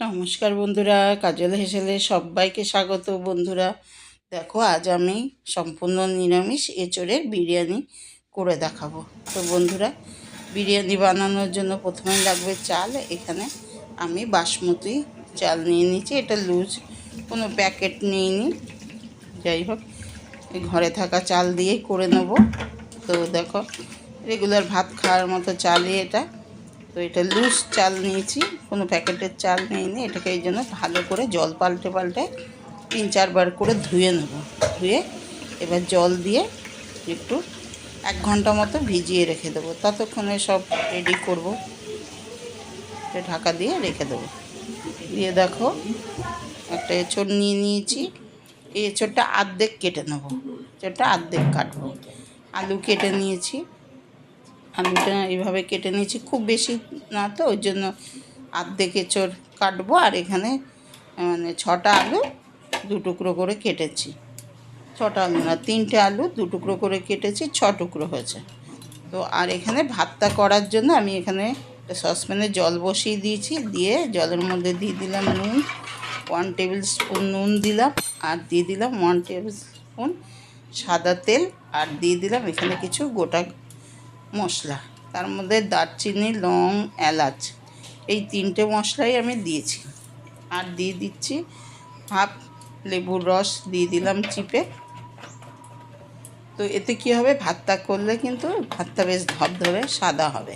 নমস্কার বন্ধুরা, কাজল হেসেলে সবাইকে স্বাগত বন্ধুরা। দেখো, আজ আমি সম্পূর্ণ নিরামিষ এঁচড়ের বিরিয়ানি করে দেখাবো। তো বন্ধুরা, বিরিয়ানি বানানোর জন্য প্রথমে লাগবে চাল। এখানে আমি বাসমতি চাল নিয়ে নিয়েছি। এটা লুজ, কোনো প্যাকেট নিইনি। যাই হোক ঘরে থাকা চাল দিয়েই করে নেব। তো দেখো, রেগুলার ভাত খাওয়ার মতো চালই এটা। তো এটা লুজ চাল নিয়েছি। কোনো প্যাকেটের চাল নিইনি। এটাকে এই জন্য ভালো করে জল পাল্টে পাল্টে তিন চারবার করে ধুয়ে নেব। ধুয়ে এবার জল দিয়ে একটু এক ঘণ্টা মতো ভিজিয়ে রেখে দেবো। ততক্ষণে সব রেডি করব। ঢাকা দিয়ে রেখে দেবো। দিয়ে দেখো, একটা এঁচড় নিয়ে নিয়েছি। এই এঁচড়টা আর্ধেক কেটে নেব। এঁচড়টা আর্ধেক কাটবো। আলু কেটে নিয়েছি। আলুটা এইভাবে কেটে নিয়েছি। খুব বেশি না তো, ওই জন্য আর্ধেক এঁচড় কাটবো আর এখানে মানে ছটা আলু দু টুকরো করে কেটেছি। ছটা আলু না, তিনটে আলু দু টুকরো করে কেটেছি, ছ টুকরো হয়েছে। তো আর এখানে ভাতটা করার জন্য আমি এখানে সসপ্যানে জল বসিয়ে দিয়েছি, দিয়ে জলের মধ্যে দিয়ে দিলাম নুন, ওয়ান টেবিল স্পুন নুন দিলাম, আর দিয়ে দিলাম ওয়ান টেবিল স্পুন সাদা তেল, আর দিয়ে দিলাম এখানে কিছু গোটা মশলা। তার মধ্যে দারচিনি, লং, এলাচ। এই তিনটে মশলাই আমি দিয়েছি। আর দিয়ে দিচ্ছি হাফ লেবুর রস, দিয়ে দিলাম চিপে। তো এতে কী হবে? ভাতটা করলে কিন্তু ভাতটা বেশ ধবধবে সাদা হবে।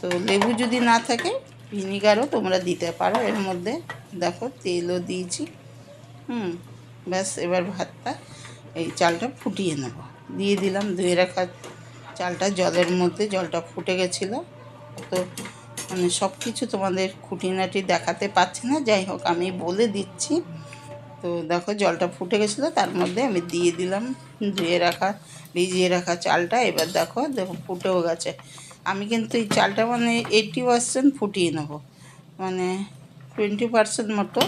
তো লেবু যদি না থাকে, ভিনিগারও তোমরা দিতে পারো। এর মধ্যে দেখো তেলও দিয়েছি। হুম, ব্যাস এবার ভাতটা এই চালটা ফুটিয়ে নেব। দিয়ে দিলাম ধুয়ে রাখা চালটা জলের মধ্যে, জলটা ফুটে গেছিল। তো মানে সব কিছু তোমাদের খুঁটিনাটি দেখাতে পাচ্ছি না। যাই হোক, আমি বলে দিচ্ছি। তো দেখো, জলটা ফুটে গেছিল, তার মধ্যে আমি দিয়ে দিলাম ধুয়ে রাখা, ভিজিয়ে রাখা চালটা। এবার দেখো দেখো, ফুটেও গেছে। আমি কিন্তু এই চালটা মানে এইটি পার্সেন্ট ফুটিয়ে নেব। মানে টোয়েন্টি পার্সেন্ট মতো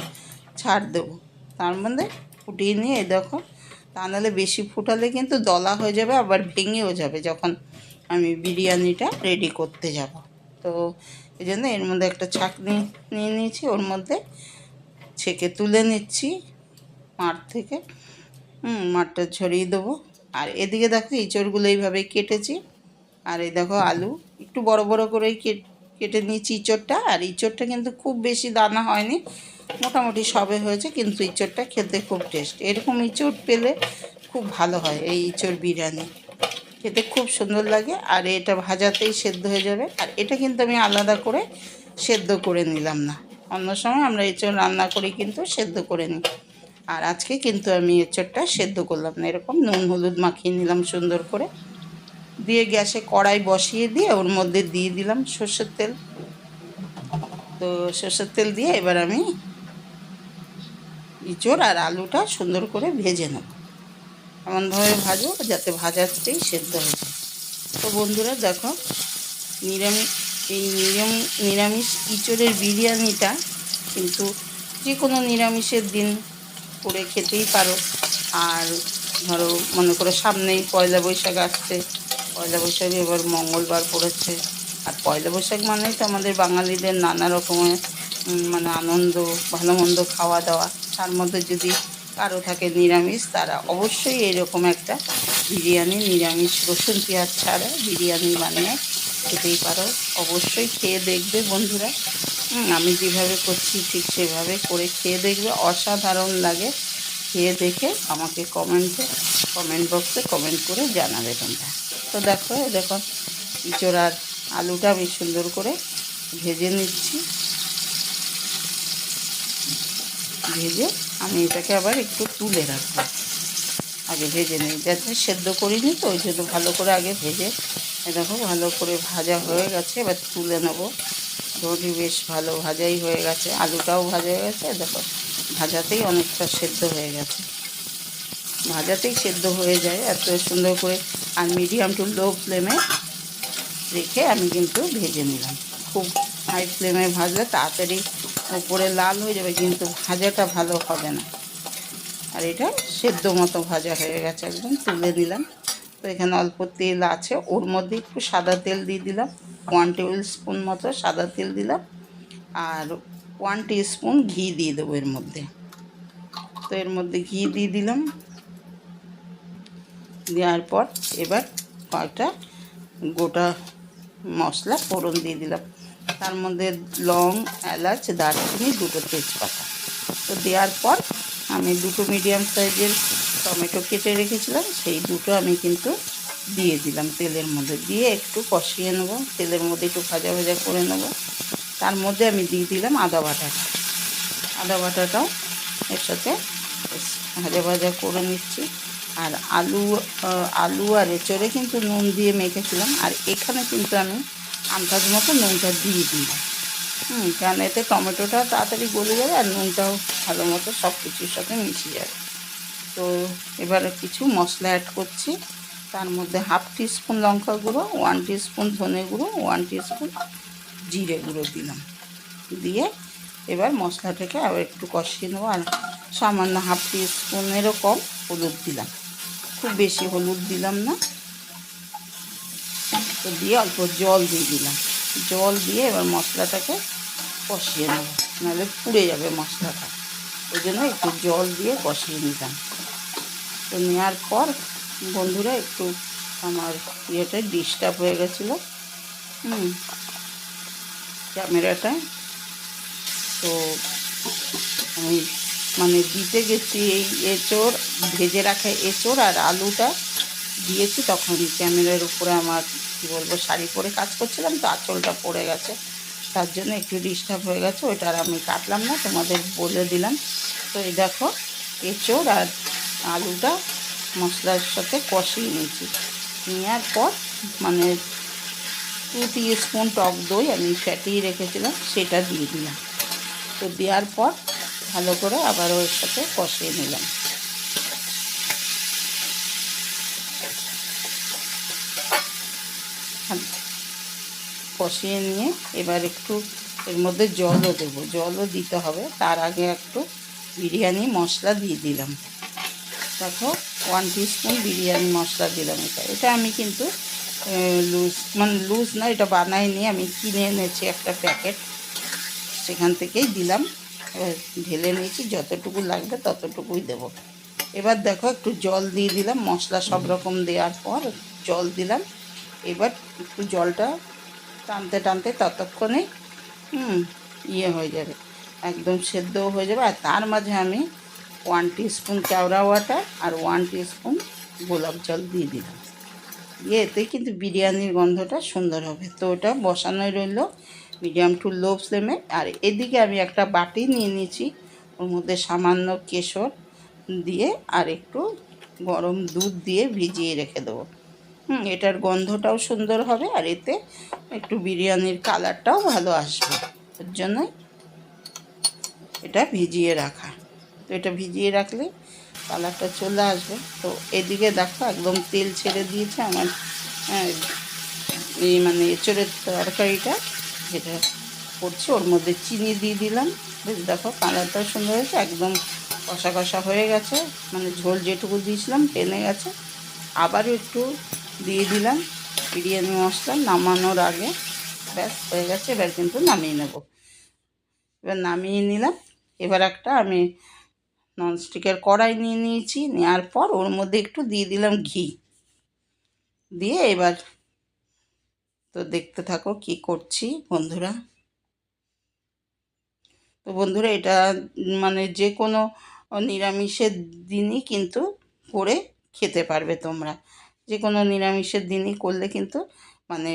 ছাড় দেবো। তার মধ্যে ফুটিয়ে নিয়ে দেখো তা নাহলে বেশি ফুটালে কিন্তু দলা হয়ে যাবে, আবার ভেঙেও যাবে যখন আমি বিরিয়ানিটা রেডি করতে যাব। তো এই জন্য এর মধ্যে একটা ছাঁকনি নিয়ে নিয়েছি, ওর মধ্যে ছেঁকে তুলে নিচ্ছি মাঠ থেকে। হুম, মাঠটা ছড়িয়ে দেবো। আর এদিকে দেখো ইঁচড়গুলো এইভাবে কেটেছি। আর এই দেখো আলু, একটু বড় বড় করেই কেটে নিয়েছি ইঁচড়টা আর ইঁচড়টা কিন্তু খুব বেশি দানা হয়নি। মোটামুটি সবে হয়েছে, কিন্তু ইঁচড়টা খেতে খুব টেস্ট এরকম ইঁচড় পেলে খুব ভালো হয় এই ইঁচড় বিরিয়ানি। খেতে খুব সুন্দর লাগে, আর এটা ভাজাতেই সেদ্ধ হয়ে যাবে। আর এটা কিন্তু আমি আলাদা করে সেদ্ধ করে নিলাম না। অন্য সময় আমরা এঁচড় রান্না করি কিন্তু সেদ্ধ করে নিই। আর আজকে কিন্তু আমি এঁচড়টা সেদ্ধ করলাম না। এরকম নুন হলুদ মাখিয়ে নিলাম সুন্দর করে। দিয়ে গ্যাসে কড়াই বসিয়ে দিয়ে ওর মধ্যে দিয়ে দিলাম সর্ষের তেল। তো সর্ষের তেল দিয়ে এবার আমি ইঁচড় আর আলুটা সুন্দর করে ভেজে নেব। এমনভাবে ভাজো যাতে ভাজাতেই সেদ্ধ হয়ে যায়। তো বন্ধুরা দেখো নিরামিষ এই নিরাম, নিরামিষ ইঁচড়ের বিরিয়ানিটা কিন্তু যে কোনো নিরামিষের দিন করে খেতেই পারো। আর ধরো, মনে করো সামনেই পয়লা বৈশাখ আসছে, পয়লা বৈশাখে এবার মঙ্গলবার পড়েছে। আর পয়লা বৈশাখ মানেই তো আমাদের বাঙালিদের নানা রকমের মানে আনন্দ, ভালো মন্দ খাওয়া দাওয়া। তার মধ্যে যদি কারও থাকে নিরামিষ, তারা অবশ্যই এরকম একটা বিরিয়ানি, নিরামিষ রসুন, পেঁয়াজ ছাড়া বিরিয়ানি বানিয়ে খেতেই পারো। অবশ্যই খেয়ে দেখবে বন্ধুরা। আমি যেভাবে করছি ঠিক সেভাবে করে খেয়ে দেখবে। অসাধারণ লাগে। খেয়ে দেখে আমাকে কমেন্টে কমেন্ট বক্সে কমেন্ট করে জানাবে তোমরা। তো দেখো দেখো ইঁচড়ার আলুটা আমি সুন্দর করে ভেজে নিচ্ছি। ভেজে আমি এটাকে আবার একটু তুলে রাখব। আগে ভেজে নিই। যাতে সেদ্ধ করিনি তো, ওই জন্য ভালো করে আগে ভেজে দেখো ভালো করে ভাজা হয়ে গেছে। এবার তুলে নেব। রোটি বেশ ভালো ভাজাই হয়ে গেছে। আলুটাও ভাজা হয়ে গেছে। দেখো, ভাজাতেই অনেকটা সেদ্ধ হয়ে গেছে। ভাজাতেই সেদ্ধ হয়ে যায়। এত সুন্দর করে আর মিডিয়াম টু লো ফ্লেমে রেখে আমি কিন্তু ভেজে নিলাম। খুব হাই ফ্লেমে ভাজলে তাড়াতাড়ি উপরে লাল হয়ে যাবে, কিন্তু ভাজাটা ভালো হবে না। আর এটা সেদ্ধ মতো ভাজা হয়ে গেছে, একদম তুলে দিলাম তো এখানে অল্প তেল আছে, ওর মধ্যে একটু সাদা তেল দিয়ে দিলাম। ওয়ান টেবিল স্পুন মতো সাদা তেল দিলাম। আর ওয়ান স্পুন ঘি দিয়ে দেবো এর মধ্যে। তো এর মধ্যে ঘি দিয়ে দিলাম। দেওয়ার পর এবার কয়েকটা গোটা মশলা ফোড়ন দিয়ে দিলাম। তার মধ্যে লং, এলাচ, দারচিনি, দুটো তেজপাতা। তো দেওয়ার পর আমি দুটো মিডিয়াম সাইজের টমেটো কেটে রেখেছিলাম, সেই দুটো আমি কিন্তু দিয়ে দিলাম তেলের মধ্যে। দিয়ে একটু কষিয়ে নেব, তেলের মধ্যে একটু ভাজা ভাজা করে নেব। তার মধ্যে আমি দিয়ে দিলাম আদা বাটাটা আদা বাটাটাও এর সাথে ভাজা ভাজা করে নিচ্ছি। আর আলু আলু আর এঁচড়ে কিন্তু নুন দিয়ে মেখেছিলাম। আর এখানে কিন্তু আমি আন্দাজ মতো নুনটা দিয়ে দিলাম। হুম কারণ এতে টমেটোটা তাড়াতাড়ি গলে যাবে আর নুনটাও ভালো মতো সব কিছুর সাথে মিশে যাবে। তো এবার কিছু মশলা অ্যাড করছি। তার মধ্যে হাফ টিস্পুন লঙ্কা গুঁড়ো ওয়ান টিস্পুন ধনে গুঁড়ো ওয়ান টিস্পুন জিরে গুঁড়ো দিলাম। দিয়ে এবার মশলাটাকে আবার একটু কষিয়ে নেব আর সামান্য হাফ টিস্পুনেরও কম হলুদ দিলাম। খুব বেশি হলুদ দিলাম না। দিয়ে অল্প জল দিয়ে দিলাম। জল দিয়ে এবার মশলাটাকে কষিয়ে নেব, নাহলে পুড়ে যাবে মশলাটা। ওই জন্য একটু জল দিয়ে কষিয়ে নিলাম। তো নেওয়ার পর বন্ধুরা একটু আমার ইয়েটা ডিস্টার্ব হয়ে গেছিল। হুম, ক্যামেরাটা। তো আমি মানে দিতে গেছি এই এঁচড়, ভেজে রাখা এঁচড় আর আলুটা দিয়েছি, তখন ক্যামেরার উপরে আমার কী বলব, শাড়ি পরে কাজ করছিলাম তো আঁচলটা পড়ে গেছে। তার জন্য একটু ডিস্টার্ব হয়ে গেছে, ওইটা আর আমি কাটলাম না, তোমাদের বলে দিলাম। তো এই দেখো, এঁচড় আর আলুটা মশলার সাথে কষিয়ে নিয়েছি। নেওয়ার পর মানে টু টি স্পুন টক দই আমি ফ্যাটিয়ে রেখেছিলাম, সেটা দিয়ে দিলাম। তো দেওয়ার পর ভালো করে আবার ওর সাথে কষিয়ে নিলাম। কষিয়ে নিয়ে এবার একটু এর মধ্যে জলও দেবো। জলও দিতে হবে। তার আগে একটু বিরিয়ানি মশলা দিয়ে দিলাম। দেখো ওয়ান স্পুন বিরিয়ানি মশলা দিলাম এটা। এটা আমি কিন্তু লুজ মানে লুজ না, এটা বানাইনি। আমি কিনে এনেছি একটা প্যাকেট। সেখান থেকেই দিলাম। এবার ঢেলে নিয়েছি। যতটুকু লাগবে ততটুকুই দেব। এবার দেখো, একটু জল দিয়ে দিলাম। মশলা সব রকম দেওয়ার পর জল দিলাম। এবার একটু জলটা টানতে টানতে ততক্ষণে, হুম ইয়ে হয়ে যাবে, একদম সেদ্ধও হয়ে যাবে। আর তার মাঝে আমি ওয়ান স্পুন কেওড়া ওয়াটার আর ওয়ান স্পুন গোলাপ জল দিয়ে দিলাম। দিয়ে এতে কিন্তু বিরিয়ানির গন্ধটা সুন্দর হবে। তো ওটা বসানোই রইল মিডিয়াম টু লো ফ্লেমে আর এদিকে আমি একটা বাটি নিয়ে নিয়েছি, ওর মধ্যে সামান্য কেশর দিয়ে আর একটু গরম দুধ দিয়ে ভিজিয়ে রেখে দেবো। হুম এটার গন্ধটাও সুন্দর হবে আর এতে একটু বিরিয়ানির কালারটাও ভালো আসবে। ওর জন্যই এটা ভিজিয়ে রাখা। তো এটা ভিজিয়ে রাখলে কালারটা চলে আসবে। তো এদিকে দেখো একদম তেল ছেড়ে দিয়েছে আমার হ্যাঁ, এই মানে এঁচড়ের তরকারিটা যেটা করছি ওর মধ্যে চিনি দিয়ে দিলাম। বেশ দেখো কালারটাও সুন্দর হয়েছে একদম কষা কষা হয়ে গেছে। মানে ঝোল যেটুকু দিয়েছিলাম টেনে গেছে। আবারও একটু দিয়ে দিলাম বিরিয়ানি মশলা নামানোর আগে ব্যাস হয়ে গেছে, এবার কিন্তু নামিয়ে নেব। এবার নামিয়ে নিলাম, এবার একটা আমি ননস্টিকের কড়াই নিয়ে নিয়েছি, নেওয়ার পর ওর মধ্যে একটু দিয়ে দিলাম ঘি। দিয়ে এবার তো দেখতে থাকো কি করছি বন্ধুরা। তো বন্ধুরা এটা মানে যে কোনো নিরামিষের দিনই কিন্তু করে খেতে পারবে তোমরা। যে কোনো নিরামিষের দিনই করলে কিন্তু মানে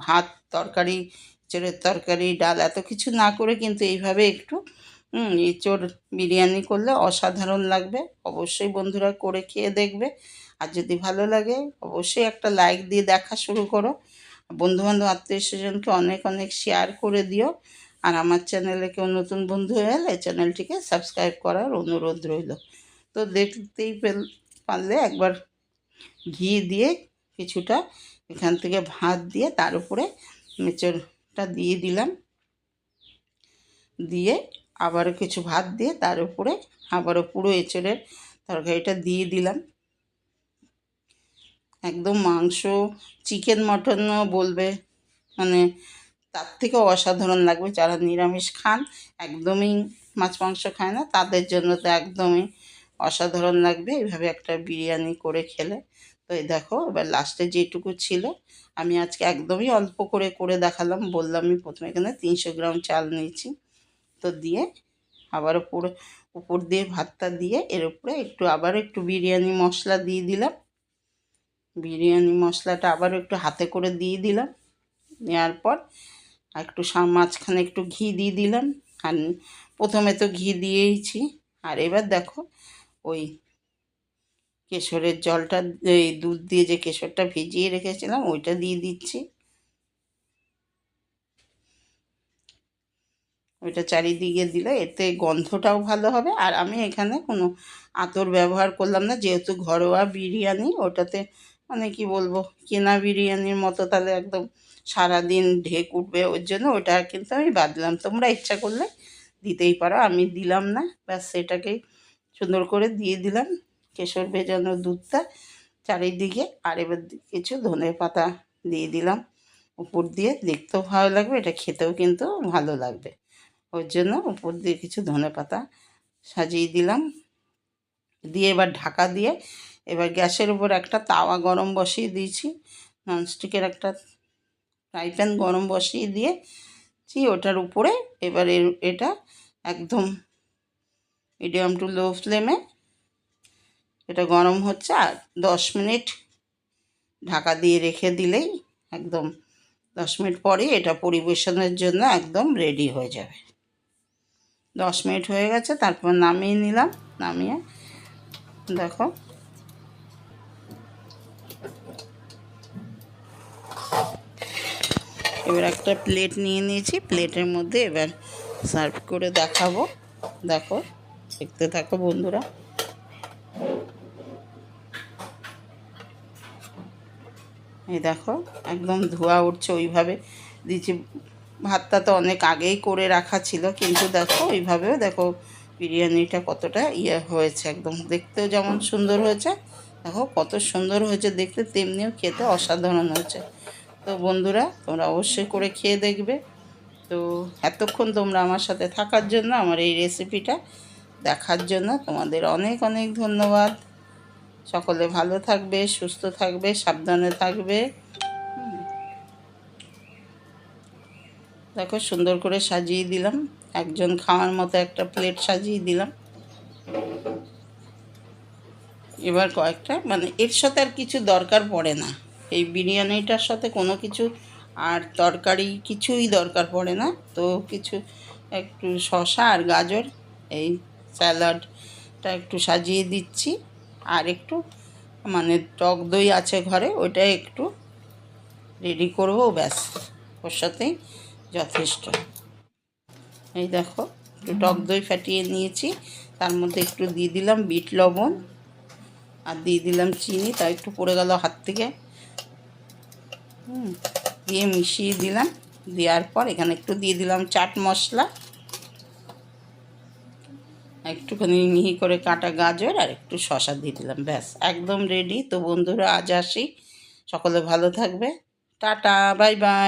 ভাত, তরকারি, এঁচড়ের তরকারি, ডাল এত কিছু না করে কিন্তু এইভাবে একটু এঁচড় বিরিয়ানি করলে অসাধারণ লাগবে। অবশ্যই বন্ধুরা করে খেয়ে দেখবে। আর যদি ভালো লাগে, অবশ্যই একটা লাইক দিয়ে দেখা শুরু করো। বন্ধুবান্ধব, আত্মীয় স্বজনকে অনেক অনেক শেয়ার করে দিও। আর আমার চ্যানেলে কেউ নতুন বন্ধু হয়ে এলে চ্যানেলটিকে সাবস্ক্রাইব করার অনুরোধ রইল। তো দেখতেই পারলে একবার ঘি দিয়ে কিছুটা এখান থেকে ভাত দিয়ে তার উপরে মেচড়টা দিয়ে দিলাম। দিয়ে আবারও কিছু ভাত দিয়ে তার উপরে আবারও পুরো এঁচড়ের তরকারিটা দিয়ে দিলাম। একদম মাংস, চিকেন মটনও বলবে মানে তার থেকেও অসাধারণ লাগবে। যারা নিরামিষ খান, একদমই মাছ মাংস খায় না, তাদের জন্য তো একদমই অসাধারণ লাগবে এইভাবে একটা বিরিয়ানি করে খেলে। তো এই দেখো, এবার লাস্টে যেটুকু ছিল, আমি আজকে একদমই অল্প করে করে দেখালাম, বললাম আমি প্রথমে এখানে তিনশো গ্রাম চাল নিয়েছি। তো দিয়ে আবার উপরে উপর দিয়ে ভাতটা দিয়ে এর উপরে একটু আবার একটু বিরিয়ানি মশলা দিয়ে দিলাম। বিরিয়ানি মশলাটা আবার একটু হাতে করে দিয়ে দিলাম। নেওয়ার পর একটু মাঝখানে একটু ঘি দিয়ে দিলাম। আর প্রথমে তো ঘি দিয়েইছি। আর এবার দেখো ওই কেশরের জলটা, এই দুধ দিয়ে যে কেশরটা ভিজিয়ে রেখেছিলাম, ওইটা দিয়ে দিচ্ছি। ওইটা চারিদিকে দিলে এতে গন্ধটাও ভালো হবে। আর আমি এখানে কোনো আতর ব্যবহার করলাম না, যেহেতু ঘরোয়া বিরিয়ানি, ওটাতে মানে কি বলব, কেনা বিরিয়ানির মতো তাহলে একদম সারাদিন ঢেক উঠবে ওর জন্য, ওটা কিন্তু আমি বাদলাম। তোমরা ইচ্ছা করলে দিতেই পারো, আমি দিলাম না, ব্যাস সেটাকেই সুন্দর করে দিয়ে দিলাম কেশর ভেজানো দুধটা চারিদিকে আর এবার কিছু ধনে পাতা দিয়ে দিলাম। উপর দিয়ে দেখতেও ভালো লাগবে, এটা খেতেও কিন্তু ভালো লাগবে। ওর জন্য উপর দিয়ে কিছু ধনে পাতা সাজিয়ে দিলাম। দিয়ে এবার ঢাকা দিয়ে এবার গ্যাসের উপর একটা তাওয়া গরম বসিয়ে দিয়েছি। ননস্টিকের একটা ফ্রাই প্যান গরম বসিয়ে দিয়েছি ওটার উপরে এবার এটা একদম মিডিয়াম টু লো ফ্লেমে। এটা গরম হচ্ছে আর দশ মিনিট ঢাকা দিয়ে রেখে দিলেই একদম দশ মিনিট পরে এটা পরিবেশনের জন্য একদম রেডি হয়ে যাবে। দশ মিনিট হয়ে গেছে, তারপর নামিয়ে নিলাম, নামিয়ে দেখো। এবার একটা প্লেট নিয়ে নিয়েছি, প্লেটের মধ্যে এবার সার্ভ করে দেখাবো। দেখো। দেখতে থাকো বন্ধুরা। এই দেখো, একদম ধোয়া উঠছে ওইভাবে। দিচ্ছি, ভাতটা তো অনেক আগেই করে রাখা ছিল, কিন্তু দেখো ওইভাবেও দেখো বিরিয়ানিটা কতটা ইয়ে হয়েছে একদম। দেখতেও যেমন সুন্দর হয়েছে, দেখো কত সুন্দর হয়েছে, দেখতে তেমনিও খেতে অসাধারণ হয়েছে। তো বন্ধুরা, তোমরা অবশ্যই করে খেয়ে দেখবে। তো এতক্ষণ তোমরা আমার সাথে থাকার জন্য আমার এই রেসিপিটা দেখার জন্য তোমাদের অনেক অনেক ধন্যবাদ। সকলে ভালো থাকবে, সুস্থ থাকবে, সাবধানে থাকবে। দেখো সুন্দর করে সাজিয়ে দিলাম। একজন খাওয়ার মতো একটা প্লেট সাজিয়ে দিলাম। এবার কয়েকটা মানে এর সাথে আর কিছু দরকার পড়ে না। এই বিরিয়ানিটার সাথে কোনো কিছু আর তরকারি কিছুই দরকার পড়ে না। তো কিছু একটু শসা আর গাজর, এই স্যালাডটা একটু সাজিয়ে দিচ্ছি। আর একটু মানে টক দই আছে ঘরে ওইটা একটু রেডি করব ব্যাস। ওর সাথেই যথেষ্ট। এই দেখো একটু টক দই ফাটিয়ে নিয়েছি। তার মধ্যে একটু দিয়ে দিলাম বিট লবণ আর দিয়ে দিলাম চিনি তা একটু পড়ে গেল হাত থেকে। হুম, দিয়ে মিশিয়ে দিলাম। দেওয়ার পর এখানে একটু দিয়ে দিলাম চাট মশলা। একটুখানি মিহি করে কাটা গাজর আর একটু শশা দিয়ে দিলাম, ব্যাস। একদম রেডি তো বন্ধুরা, আজ আসি। সকলে ভালো থাকবে। Tata bye bye